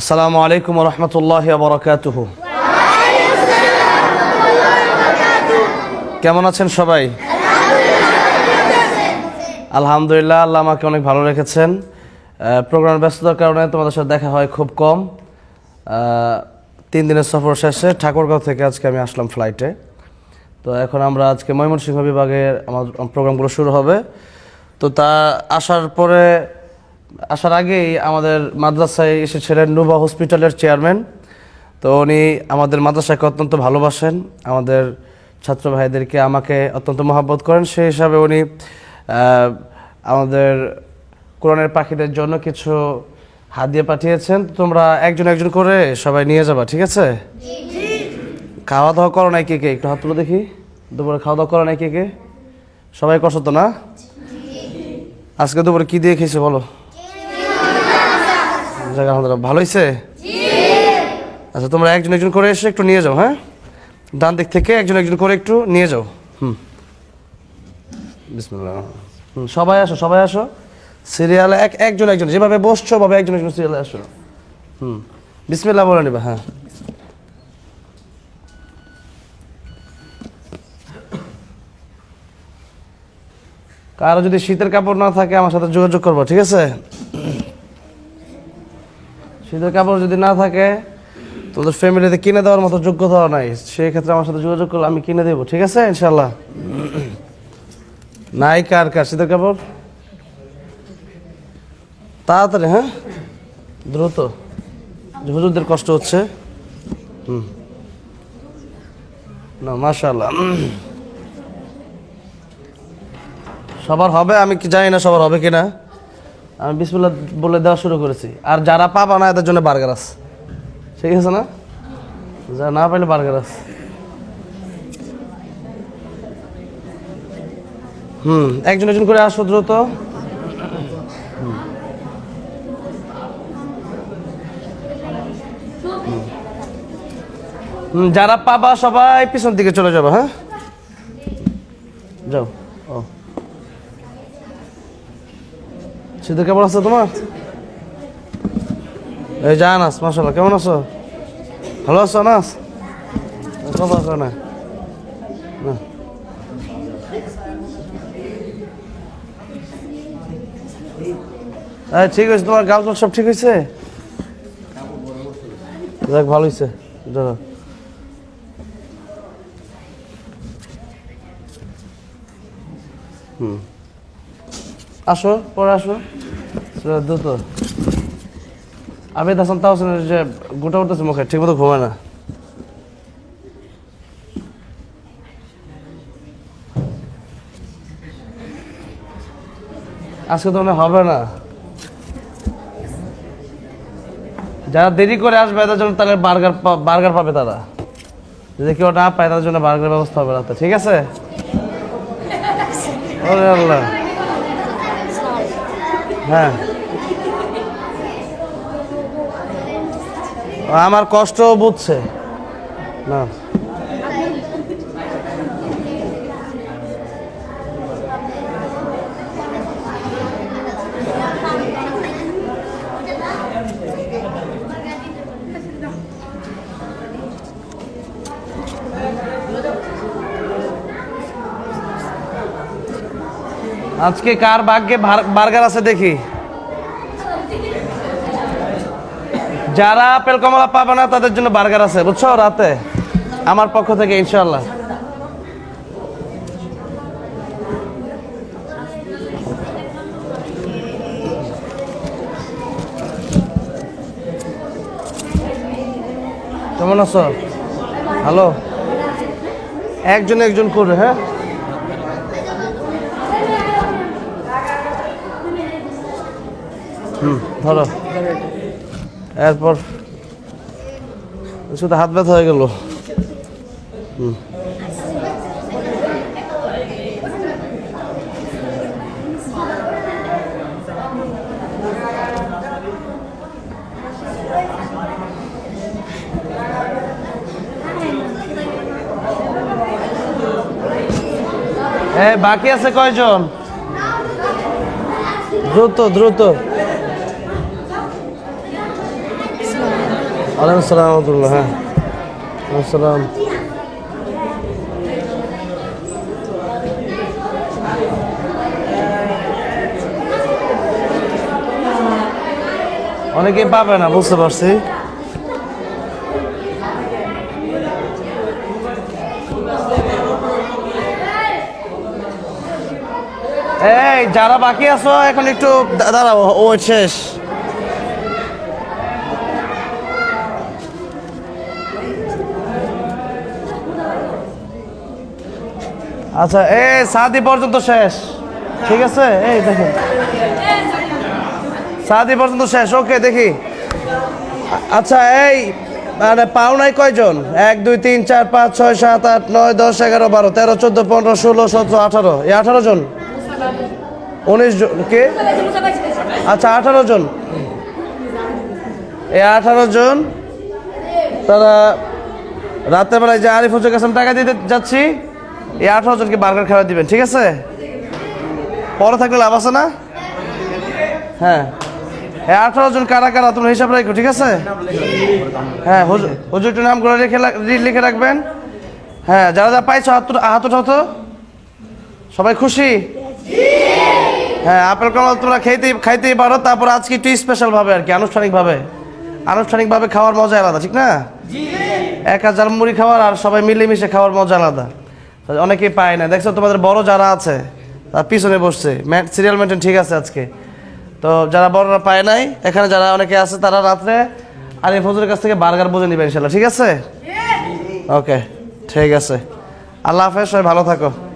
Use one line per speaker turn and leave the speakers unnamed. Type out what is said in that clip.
আসসালামু আলাইকুম রহমতুল্লাহ বরকাতুহ কেমন আছেন সবাই আলহামদুলিল্লাহ আল্লাহ আমাকে অনেক ভালো রেখেছেন প্রোগ্রাম ব্যস্ততার কারণে তোমাদের সাথে দেখা হয় খুব কম তিন দিনের সফর শেষে ঠাকুরগাঁও থেকে আজকে আমি আসলাম ফ্লাইটে তো এখন আমরা আজকে ময়মনসিংহ বিভাগের আমার প্রোগ্রামগুলো শুরু হবে তো তা আসার পরে আসার আগেই আমাদের মাদ্রাসায় এসেছিলেন নুবা হসপিটালের চেয়ারম্যান তো উনি আমাদের মাদ্রাসাকে অত্যন্ত ভালোবাসেন আমাদের ছাত্র ভাইদেরকে আমাকে অত্যন্ত মহাব্বত করেন সেই হিসাবে উনি আমাদের কোরআনের পাখিদের জন্য কিছু হাত দিয়ে পাঠিয়েছেন তোমরা একজন একজন করে সবাই নিয়ে যাবা ঠিক আছে খাওয়া দাওয়া করো নাই কে কে একটু হাত তুলে দেখি দুপুরে খাওয়া দাওয়া করো নাই কে কে সবাই কষ্ট না আজকে দুপুরে কী দিয়ে খেয়েছে বলো আলহামদুলিল্লাহ ভালো হয়েছে আচ্ছা তোমরা একজন একজন করে এসে একটু নিয়ে যাও হ্যাঁ ডান দিক থেকে একজন একজন করে একটু নিয়ে যাও হুম বিসমুল্লাহ হুম সবাই আসো সবাই আসো সিরিয়ালে এক একজন একজন যেভাবে বসছো ভাবে একজন একজন সিরিয়ালে আসো হুম বিসমিল্লা বলে নিবা হ্যাঁ কারো যদি শীতের কাপড় না থাকে আমার সাথে যোগাযোগ করবো ঠিক আছে শীতের কাপড় যদি না থাকে তোদের ফ্যামিলিতে কিনে দেওয়ার মতো যোগ্যতা নাই সেক্ষেত্রে আমার সাথে যোগাযোগ করলে আমি কিনে দেবো ঠিক আছে ইনশাল্লাহ নাই কার কার শীতের কাপড় তাড়াতাড়ি হ্যাঁ দ্রুত হুজুরদের কষ্ট হচ্ছে হুম না মাশাল্লাহ সবার হবে আমি জানি না সবার হবে কিনা আমি বিসমুল্লাহ বলে দেওয়া শুরু করেছি আর যারা পাবা না এদের জন্য বার্গার আস ঠিক আছে না যারা না পাইলে বার্গার আস হুম একজন একজন করে আসো দ্রুত যারা পাবা সবাই পিছন দিকে চলে যাবো হ্যাঁ যাও ও সিদ্ধ কেমন আছো তোমার এই যা আনাস মাসাল্লাহ কেমন আছো ভালো আছো আনাস কথা আছো না হ্যাঁ ঠিক আছে তোমার গাল সব ঠিক হয়েছে দেখ ভালো হয়েছে দাদা হুম আসো পরে আসো দ্রুত আবেদ হাসান তাও যে গোটা উঠতেছে মুখে ঠিক মতো ঘুমায় না আজকে তো মনে হবে না যারা দেরি করে আসবে তাদের জন্য তাহলে বার্গার বার্গার পাবে তারা যদি কেউ না পায় তাদের জন্য বার্গার ব্যবস্থা হবে রাতে ঠিক আছে আল্লাহ হ্যাঁ আমার কষ্ট বুঝছে না আজকে কার ভাগ্যে বার্গার আছে দেখি যারা আপেল কমলা পাবে না তাদের জন্য বার্গার আছে বুঝছো রাতে আমার পক্ষ থেকে ইনশাল্লাহ কেমন আছো হ্যালো একজন একজন করে হ্যাঁ ধরো এরপর শুধু হাত ব্যথা হয়ে গেল হুম বাকি আছে কয়জন দ্রুত দ্রুত ওয়ালাইকুম আসসালাম রহমতুল্লাহ হ্যাঁ আসসালাম অনেকে পাবে না বুঝতে পারছি এই যারা বাকি আছো এখন একটু দাঁড়াও ও শেষ আচ্ছা এ সাদি পর্যন্ত শেষ ঠিক আছে এই দেখি সাদি পর্যন্ত শেষ ওকে দেখি আচ্ছা এই মানে পাওনাই কয়জন এক দুই তিন চার পাঁচ ছয় সাত আট নয় দশ এগারো বারো তেরো চোদ্দো পনেরো ষোলো সতেরো আঠারো এই আঠারো জন উনিশ জন কে আচ্ছা আঠারো জন এই আঠারো জন তারা রাতের বেলায় যে আরিফ হোসেন কাছে টাকা দিতে যাচ্ছি এই আঠারো জনকে বার্গার খাওয়া দিবেন ঠিক আছে পরে থাকলে লাভ আছে না হ্যাঁ হ্যাঁ আঠারো জন কারা কারা তোমরা হিসাব রাখো ঠিক আছে হ্যাঁ হুজুর নাম করে রেখে লিখে রাখবেন হ্যাঁ যারা যা পাইছো হাত হাত উঠাতো সবাই খুশি হ্যাঁ আপেল কমল তোমরা খেতেই খাইতেই পারো তারপর আজকে একটু স্পেশালভাবে আর কি আনুষ্ঠানিকভাবে আনুষ্ঠানিকভাবে খাওয়ার মজা আলাদা ঠিক না এক হাজার মুড়ি খাওয়ার আর সবাই মিলেমিশে খাওয়ার মজা আলাদা অনেকে পায় না দেখছো তোমাদের বড় যারা আছে তার পিছনে বসছে সিরিয়াল মেনটেন ঠিক আছে আজকে তো যারা বড়রা পায় নাই এখানে যারা অনেকে আছে তারা রাত্রে এই ফজরের কাছ থেকে বার্গার বুঝে নেবেন ইনশাল্লাহ ঠিক আছে ওকে ঠিক আছে আল্লাহ হাফেজ সবাই ভালো থাকো